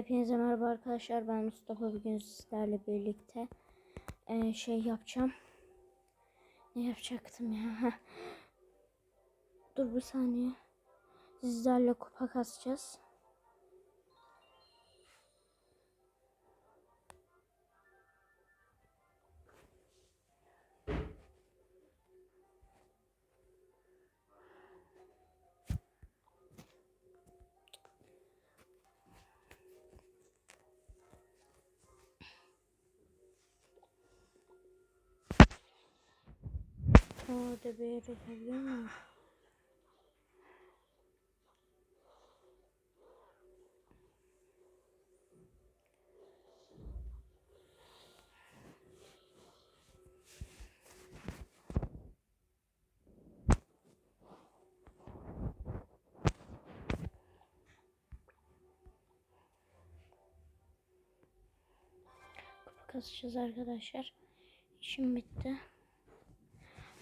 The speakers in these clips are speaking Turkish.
Hepinize merhaba arkadaşlar. Ben Mustafa. Bugün sizlerle birlikte eee, şey yapacağım. Ne yapacaktım ya? Dur bir saniye. Sizlerle kupa kasacağız. Orada bir geliyor mu? Kupa kasacağız arkadaşlar. İşim bitti.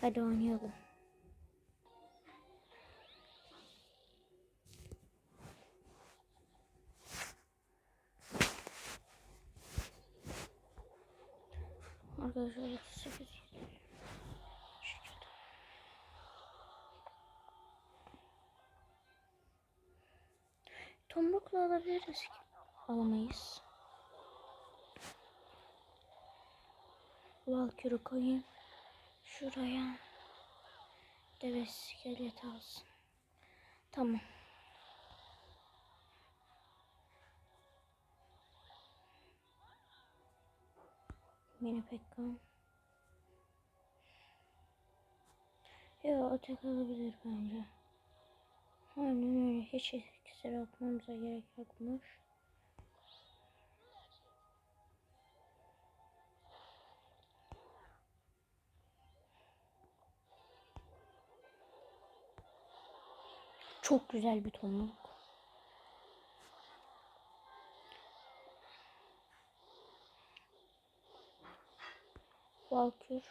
Hadi oynayalım. Arkadaşlar 38 Tomrukla alabiliriz ki. Alamayız. Valkürü koyayım. Şuraya. Deve iskelet alsın. Tamam. Mini Pekkan. Ya o tek alabilir bence. Aynen öyle. Hiç iksir atmamıza gerek yokmuş. Çok güzel bir tomruk. Valkür.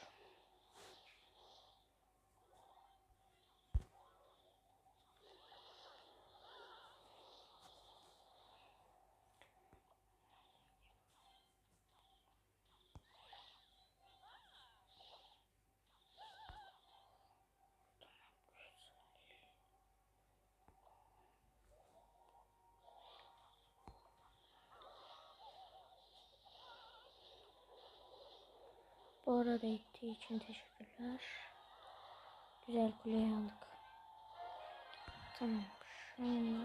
Bu arada gittiği için teşekkürler. Güzel kuleyi aldık. Tamam. Şöyle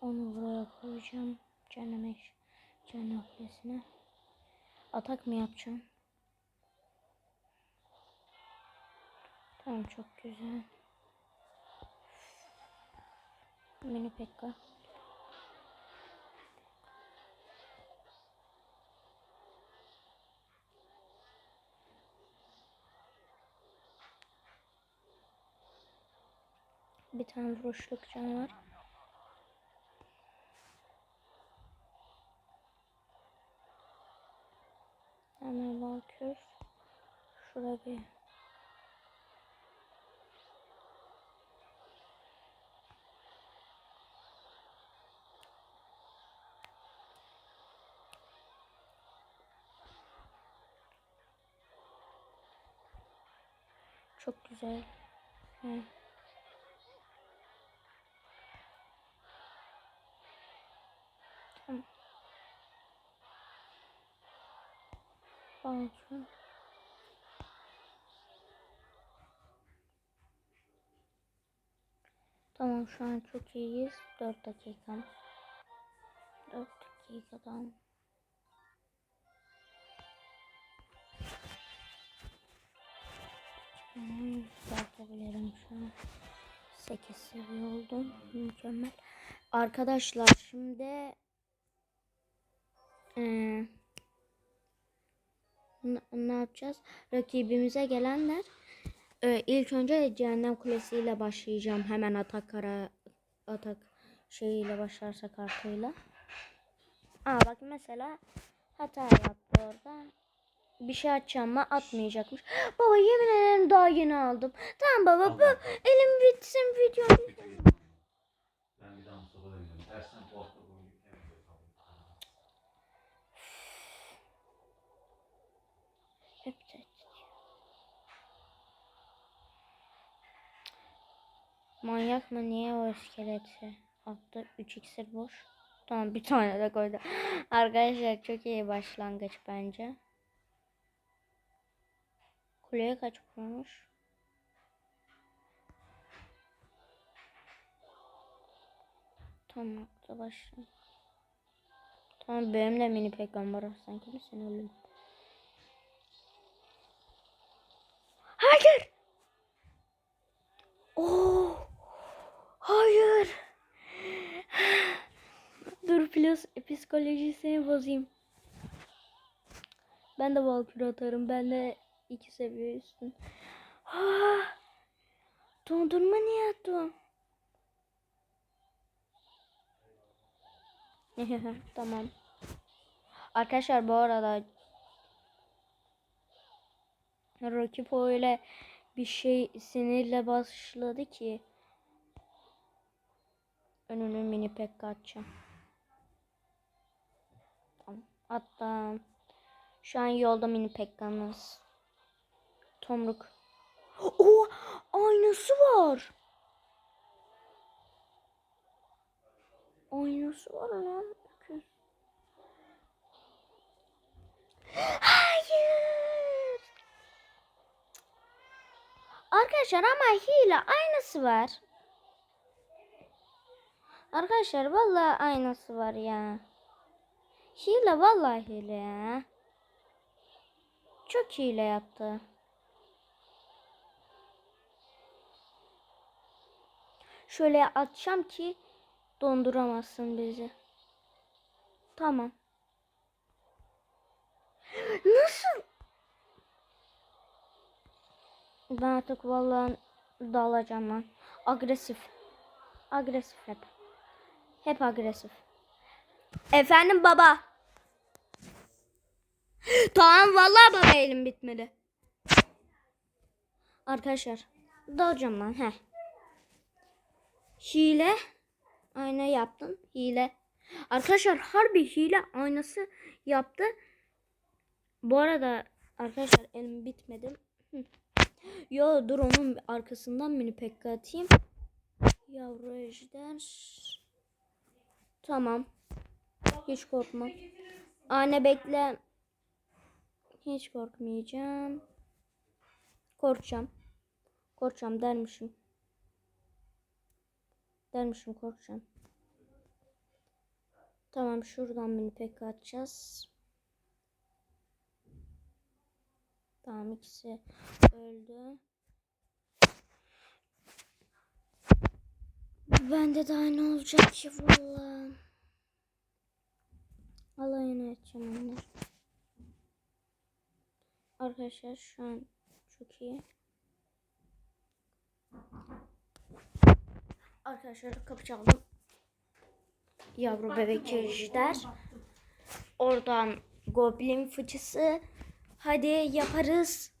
onu buraya koyacağım. Cehennem cehennem kulesine. Atak mı yapacağım? Tamam çok güzel. Mini Pekka. Bir tane vuruşluk canavar. Hemen bakıyoruz. Şurada bir Çok güzel. He. Tamam. Olsun. Tamam şu an çok iyiyiz. 4 dakika. 4 dakikadan. Hmm, Yükseltebilirim şu an. 8 seviye oldum. Mükemmel. Arkadaşlar şimdi eee, ne, yapacağız? Rakibimize gelenler e, ilk önce Cehennem Kulesi ile başlayacağım. Hemen atak kara atak şeyiyle başlarsa kartıyla. Aa bak mesela hata yaptı orada. Bir şey atacağım mı atmayacakmış. Baba yemin ederim daha yeni aldım. Tamam baba bu elim bitsin video. Ben bir daha gidiyorum. Tersten Manyak mı? Niye o iskeleti attı? 3 iksir boş. Tamam bir tane de koydu. Arkadaşlar çok iyi başlangıç bence. Kuleye kaç kurmuş? Tamam da başla. Tamam benim de mini peygamber var. Sen kimsin oğlum? Hayır. Oh. Hayır. Dur plus psikolojisini bozayım. Ben de Valkyrie atarım. Ben de iki seviye üstün. Ah. Dondurma niye attın? tamam. Arkadaşlar bu arada rakip öyle bir şey sinirle başladı ki önünü mini pek atacağım. Tamam. Attım. Şu an yolda mini pekkanız. Tomruk. Oo, aynası var. Aynası var lan. Hayır. Arkadaşlar ama hile aynası var. Arkadaşlar vallahi aynası var ya. Hile vallahi hile ya. Çok hile yaptı. Şöyle atacağım ki donduramazsın bizi. Tamam. Nasıl? Ben artık vallahi dalacağım lan. Agresif. Agresif hep. Hep agresif. Efendim baba. Tamam vallahi baba elim bitmedi. Arkadaşlar dalacağım lan he. Hile. Ayna yaptın. Hile. Arkadaşlar harbi hile aynası yaptı. Bu arada arkadaşlar elim bitmedi. Yo dur onun arkasından mini pekka atayım. Yavru ejder. Tamam. Hiç korkma. Anne bekle. Hiç korkmayacağım. Korkacağım. Korkacağım dermişim. Dermişim korkacağım. Tamam şuradan mini pekka atacağız. Tamam ikisi öldü. Bende daha ne olacak ki valla. Alayını edeceğim onlar. Arkadaşlar şu an çok iyi. Arkadaşlar kapı çaldım. Yavru bebek ejder. Oradan goblin fıçısı. Hadi yaparız.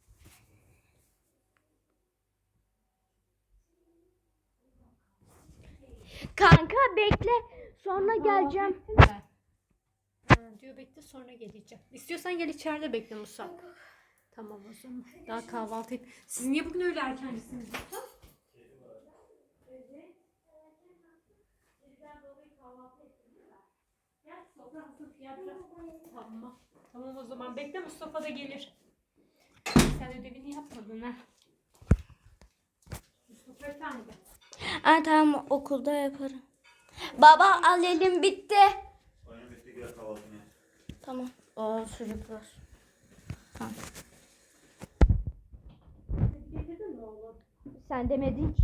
Kanka bekle. Sonra geleceğim. Diyor bekle sonra geleceğim. İstiyorsan gel içeride bekle Musa. Tamam o zaman. Daha kahvaltı et. Siz niye bugün öyle erkencisiniz Musa? Tamam. Tamam o zaman bekle Mustafa da gelir. Sen ödevini yapmadın ha. Mustafa efendi. Aa, tamam okulda yaparım. Baba al elim bitti. Aynen bitti gel kahvaltını. Tamam. O sucuk var. Tamam. Sen demedin ki.